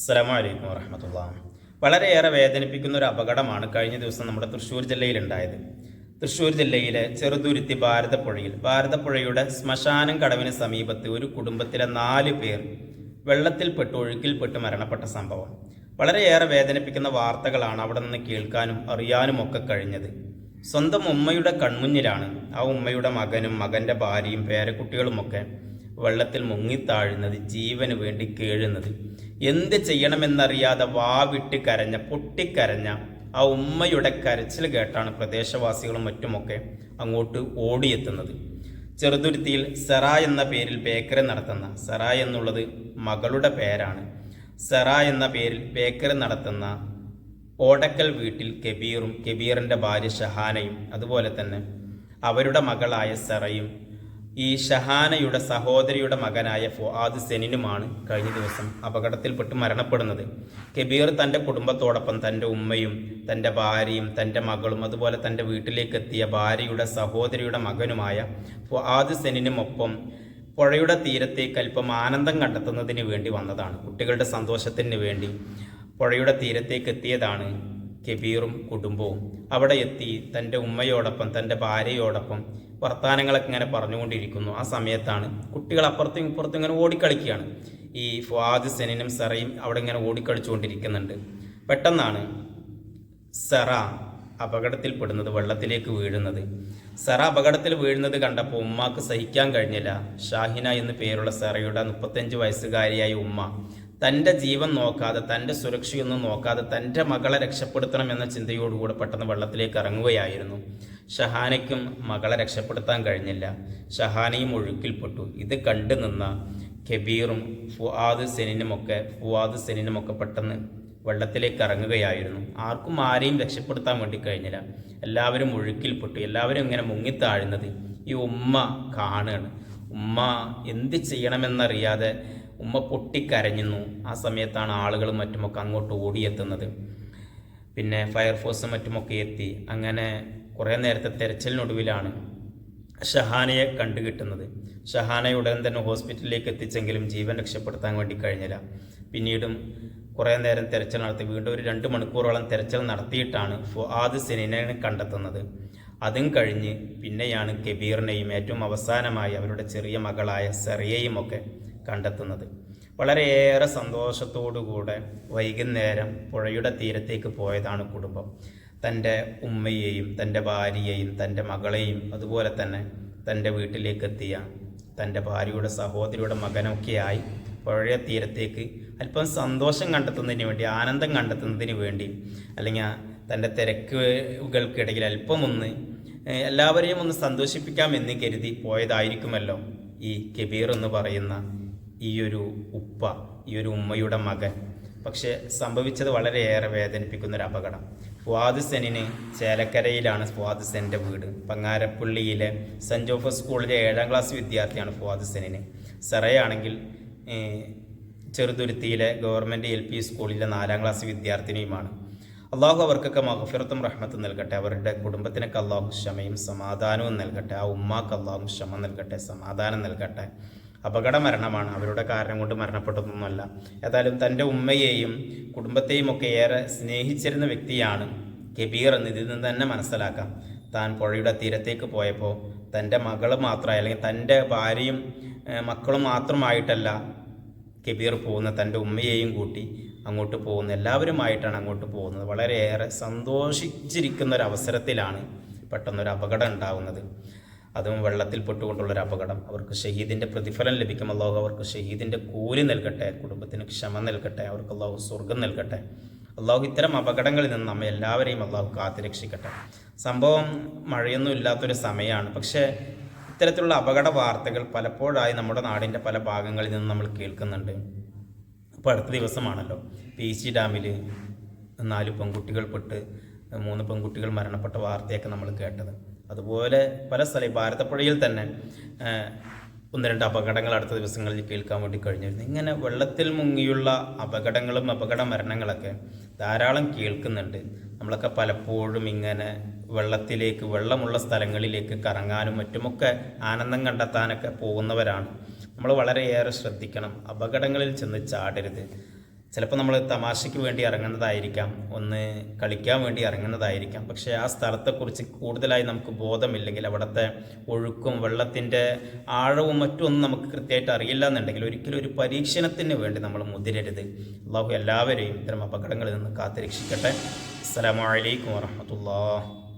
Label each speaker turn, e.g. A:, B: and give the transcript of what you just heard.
A: അസ്സലാമു അലൈക്കും വറഹമത്തുള്ള. വളരെയേറെ വേദനിപ്പിക്കുന്ന ഒരു അപകടമാണ് കഴിഞ്ഞ ദിവസം നമ്മുടെ തൃശ്ശൂർ ജില്ലയിലുണ്ടായത് തൃശ്ശൂർ ജില്ലയിലെ ചെറുതുരുത്തി ഭാരതപ്പുഴയിൽ ഭാരതപ്പുഴയുടെ ശ്മശാനം കടവിന് സമീപത്ത് ഒരു കുടുംബത്തിലെ നാല് പേർ വെള്ളത്തിൽപ്പെട്ട് ഒഴുക്കിൽപ്പെട്ട് മരണപ്പെട്ട സംഭവം. വളരെയേറെ വേദനിപ്പിക്കുന്ന വാർത്തകളാണ് അവിടെ നിന്ന് കേൾക്കാനും അറിയാനും ഒക്കെ കഴിഞ്ഞത്. സ്വന്തം ഉമ്മയുടെ കൺമുന്നിലാണ് ആ ഉമ്മയുടെ മകനും മകന്റെ ഭാര്യയും പേരക്കുട്ടികളുമൊക്കെ വെള്ളത്തിൽ മുങ്ങിത്താഴുന്നത് ജീവന് വേണ്ടി കേഴുന്നത്. എന്ത് ചെയ്യണമെന്നറിയാതെ വാവിട്ട് കരഞ്ഞ പൊട്ടിക്കരഞ്ഞ ആ ഉമ്മയുടെ കരച്ചിൽ കേട്ടാണ് പ്രദേശവാസികളും മറ്റുമൊക്കെ അങ്ങോട്ട് ഓടിയെത്തുന്നത്. ചെറുതുരുത്തിയിൽ സെറ എന്ന പേരിൽ ബേക്കറി നടത്തുന്ന സെറ എന്നുള്ളത് മകളുടെ പേരാണ്. സെറ എന്ന പേരിൽ ബേക്കറി നടത്തുന്ന ഓടക്കൽ വീട്ടിൽ കബീറും കബീറിന്റെ ഭാര്യ ഷഹാനയും അതുപോലെ തന്നെ അവരുടെ മകളായ സെറയും ഈ ഷഹാനയുടെ സഹോദരിയുടെ മകനായ ഫുആദ് സെനിനുമാണ് കഴിഞ്ഞ ദിവസം അപകടത്തിൽപ്പെട്ട് മരണപ്പെടുന്നത്. കബീർ തന്റെ കുടുംബത്തോടൊപ്പം തന്റെ ഉമ്മയും തന്റെ ഭാര്യയും തന്റെ മകളും അതുപോലെ തന്റെ വീട്ടിലേക്ക് എത്തിയ ഭാര്യയുടെ സഹോദരിയുടെ മകനുമായ ഫുആദ് സെനിനുമൊപ്പം പുഴയുടെ തീരത്തേക്ക് അല്പം ആനന്ദം കണ്ടെത്തുന്നതിന് വേണ്ടി വന്നതാണ്. കുട്ടികളുടെ സന്തോഷത്തിന് വേണ്ടി പുഴയുടെ തീരത്തേക്ക് എത്തിയതാണ് കബീറും കുടുംബവും അവിടെ എത്തി തന്റെ ഉമ്മയോടൊപ്പം തന്റെ ഭാര്യയോടൊപ്പം വർത്തമാനങ്ങളൊക്കെ ഇങ്ങനെ പറഞ്ഞുകൊണ്ടിരിക്കുന്നു. ആ സമയത്താണ് കുട്ടികൾ അപ്പുറത്തും ഇപ്പുറത്തും ഇങ്ങനെ ഓടിക്കളിക്കുകയാണ്. ഈ ഫുവാദ് സെനിനും സെറയും അവിടെ ഇങ്ങനെ ഓടിക്കളിച്ചുകൊണ്ടിരിക്കുന്നുണ്ട്. പെട്ടെന്നാണ് സെറ അപകടത്തിൽപ്പെടുന്നത് വെള്ളത്തിലേക്ക് വീഴുന്നത്. സെറ അപകടത്തിൽ വീഴുന്നത് കണ്ടപ്പോൾ ഉമ്മാക്ക് സഹിക്കാൻ കഴിഞ്ഞില്ല. ഷാഹിന എന്നു പേരുള്ള സെറയുടെ മുപ്പത്തഞ്ച് വയസ്സുകാരിയായ ഉമ്മ തന്റെ ജീവൻ നോക്കാതെ തന്റെ സുരക്ഷയൊന്നും നോക്കാതെ തന്റെ മകളെ രക്ഷപ്പെടുത്തണം എന്ന ചിന്തയോടുകൂടെ പെട്ടെന്ന് വെള്ളത്തിലേക്ക് ഇറങ്ങുകയായിരുന്നു. ഷഹാനയ്ക്കും മകളെ രക്ഷപ്പെടുത്താൻ കഴിഞ്ഞില്ല. ഷഹാനയും ഒഴുക്കിൽപ്പെട്ടു ഇത് കണ്ടു നിന്ന കബീറും ഫുആദ് സെനിനുമൊക്കെ ഫുആദ് സെനിനുമൊക്കെ പെട്ടെന്ന് വെള്ളത്തിലേക്ക് ഇറങ്ങുകയായിരുന്നു. ആർക്കും ആരെയും രക്ഷപ്പെടുത്താൻ വേണ്ടി കഴിഞ്ഞില്ല. എല്ലാവരും ഒഴുക്കിൽപ്പെട്ടു എല്ലാവരും ഇങ്ങനെ മുങ്ങിത്താഴുന്നത് ഈ ഉമ്മ കാണുകയാണ്. ഉമ്മ എന്ത് ചെയ്യണമെന്നറിയാതെ ഉമ്മ പൊട്ടിക്കരഞ്ഞു ആ സമയത്താണ് ആളുകളും മറ്റുമൊക്കെ അങ്ങോട്ട് ഓടിയെത്തുന്നത്. പിന്നെ ഫയർഫോഴ്സും മറ്റുമൊക്കെ എത്തി. അങ്ങനെ കുറേ നേരത്തെ തെരച്ചിലിനൊടുവിലാണ് ഷഹാനയെ കണ്ടുകിട്ടുന്നത്. ഷഹാനയെ ഉടൻ തന്നെ ഹോസ്പിറ്റലിലേക്ക് എത്തിച്ചെങ്കിലും ജീവൻ രക്ഷപ്പെടുത്താൻ വേണ്ടി കഴിഞ്ഞില്ല. പിന്നീടും കുറേ നേരം തെരച്ചിൽ നടത്തി. വീണ്ടും ഒരു രണ്ട് മണിക്കൂറോളം തെരച്ചിൽ നടത്തിയിട്ടാണ് ഫുആദ് സിനിനെ കണ്ടെത്തുന്നത്. അതും കഴിഞ്ഞ് പിന്നെയാണ് കബീറിനെയും ഏറ്റവും അവസാനമായി അവരുടെ ചെറിയ മകളായ സെറിയയും ഒക്കെ കണ്ടെത്തുന്നത്. വളരെയേറെ സന്തോഷത്തോടുകൂടെ വൈകുന്നേരം പുഴയുടെ തീരത്തേക്ക് പോയതാണ് കുടുംബം. തന്റെ ഉമ്മയെയും തന്റെ ഭാര്യയെയും തന്റെ മകളെയും അതുപോലെ തന്നെ തന്റെ വീട്ടിലേക്കെത്തിയ തന്റെ ഭാര്യയുടെ സഹോദരിയുടെ മകനൊക്കെയായി പുഴയ തീരത്തേക്ക് അല്പം സന്തോഷം കണ്ടെത്തുന്നതിന് വേണ്ടി ആനന്ദം കണ്ടെത്തുന്നതിന് വേണ്ടി അല്ലെങ്കിൽ തന്റെ തിരക്കുകൾക്കിടയിൽ അല്പം ഒന്ന് ഏഹ്, എല്ലാവരെയും ഒന്ന് സന്തോഷിപ്പിക്കാം എന്ന് കരുതി പോയതായിരിക്കുമല്ലോ ഈ കബീർ എന്ന് പറയുന്ന ഈ ഒരു ഉപ്പ ഈ ഒരു ഉമ്മയുടെ മകൻ. പക്ഷെ സംഭവിച്ചത് വളരെയേറെ വേദനിപ്പിക്കുന്ന ഒരു അപകടം. ഫുവാദ് സെനിന് ചേലക്കരയിലാണ് ഫുവാദ് സെന്റെ വീട്. പങ്ങാരപ്പള്ളിയിലെ സെന്റ് ജോഫസ് സ്കൂളിലെ ഏഴാം ക്ലാസ് വിദ്യാർത്ഥിയാണ് ഫുവാദ് സെനിന് സെറയാണെങ്കിൽ ചെറുതുരുത്തിയിലെ ഗവൺമെന്റ് എൽ പി സ്കൂളിലെ നാലാം ക്ലാസ് വിദ്യാർത്ഥിനിയുമാണ്. അള്ളാഹു അവർക്കൊക്കെ മഹഫിറത്തും റഹ്മത്തും നൽകട്ടെ. അവരുടെ കുടുംബത്തിനൊക്കെ അള്ളാഹു ക്ഷമയും സമാധാനവും നൽകട്ടെ. ആ ഉമ്മാക്ക് അള്ളാഹു ക്ഷമ നൽകട്ടെ സമാധാനം നൽകട്ടെ. അപകട മരണമാണ്. അവരുടെ കാരണം കൊണ്ട് മരണപ്പെട്ടതൊന്നുമല്ല. ഏതായാലും തന്റെ ഉമ്മയെയും കുടുംബത്തെയും ഒക്കെ ഏറെ സ്നേഹിച്ചിരുന്ന വ്യക്തിയാണ് കബീർ എന്ന് ഇതിൽ നിന്ന് തന്നെ മനസ്സിലാക്കാം. താൻ പുഴയുടെ തീരത്തേക്ക് പോയപ്പോൾ തന്റെ മകൾ മാത്രമായി അല്ലെങ്കിൽ തന്റെ ഭാര്യയും മക്കളും മാത്രമായിട്ടല്ല കബീർ പോകുന്ന തന്റെ ഉമ്മയെയും കൂട്ടി അങ്ങോട്ട് പോകുന്നത്. എല്ലാവരുമായിട്ടാണ് അങ്ങോട്ട് പോകുന്നത്. വളരെയേറെ സന്തോഷിച്ചിരിക്കുന്ന ഒരു അവസരത്തിലാണ് പെട്ടെന്നൊരു അപകടം ഉണ്ടാകുന്നത് അതും വെള്ളത്തിൽ പെട്ടുകൊണ്ടുള്ളൊരു അപകടം അവർക്ക് ഷഹീദിന്റെ പ്രതിഫലം ലഭിക്കും. അള്ളാഹു അവർക്ക് ഷഹീദിന്റെ കൂലി നൽകട്ടെ കുടുംബത്തിന് ക്ഷമ നൽകട്ടെ അവർക്ക് അള്ളാഹു സ്വർഗം നൽകട്ടെ. അള്ളാഹു ഇത്തരം അപകടങ്ങളിൽ നിന്ന് നമ്മെ എല്ലാവരെയും അള്ളാഹു കാത്തുരക്ഷിക്കട്ടെ. സംഭവം മഴയൊന്നും ഇല്ലാത്തൊരു സമയമാണ്. പക്ഷേ ഇത്തരത്തിലുള്ള അപകട വാർത്തകൾ പലപ്പോഴായി നമ്മുടെ നാടിന്റെ പല ഭാഗങ്ങളിൽ നിന്ന് നമ്മൾ കേൾക്കുന്നുണ്ട്. ഇപ്പോൾ അടുത്ത ദിവസമാണല്ലോ. പി സി ഡാമിൽ നാല് പെൺകുട്ടികൾ പെട്ട് മൂന്ന് പെൺകുട്ടികൾ മരണപ്പെട്ട വാർത്തയൊക്കെ നമ്മൾ കേട്ടത്. അതുപോലെ പല സ്ഥലം ഭാരതപ്പുഴയിൽ തന്നെ ഒന്ന് രണ്ട് അപകടങ്ങൾ അടുത്ത ദിവസങ്ങളിൽ കേൾക്കാൻ വേണ്ടി കഴിഞ്ഞിരുന്നു. ഇങ്ങനെ വെള്ളത്തിൽ മുങ്ങിയുള്ള അപകടങ്ങളും അപകട മരണങ്ങളൊക്കെ ധാരാളം കേൾക്കുന്നുണ്ട്. നമ്മളൊക്കെ പലപ്പോഴും ഇങ്ങനെ വെള്ളത്തിലേക്ക് വെള്ളമുള്ള സ്ഥലങ്ങളിലേക്ക് കറങ്ങാനും മറ്റുമൊക്കെ ആനന്ദം കണ്ടെത്താനൊക്കെ പോകുന്നവരാണ്. നമ്മൾ വളരെയേറെ ശ്രദ്ധിക്കണം. അപകടങ്ങളിൽ ചെന്ന് ചാടരുത്. ചിലപ്പോൾ നമ്മൾ തമാശയ്ക്ക് വേണ്ടി ഇറങ്ങുന്നതായിരിക്കാം. ഒന്ന് കളിക്കാൻ വേണ്ടി ഇറങ്ങുന്നതായിരിക്കാം. പക്ഷേ ആ സ്ഥലത്തെക്കുറിച്ച് കൂടുതലായി നമുക്ക് ബോധമില്ലെങ്കിൽ അവിടുത്തെ ഒഴുക്കും വെള്ളത്തിന്റെ ആഴവും മറ്റും ഒന്നും നമുക്ക് കൃത്യമായിട്ട് അറിയില്ല എന്നുണ്ടെങ്കിൽ ഒരിക്കലും ഒരു പരീക്ഷണത്തിന് വേണ്ടി നമ്മൾ മുതിരരുത്. അള്ളാഹു എല്ലാവരെയും ഇത്തരം അപകടങ്ങളിൽ നിന്ന് കാത്തുരക്ഷിക്കട്ടെ. അസ്സലാമു അലൈക്കും വറഹമത്തുള്ളാഹ്.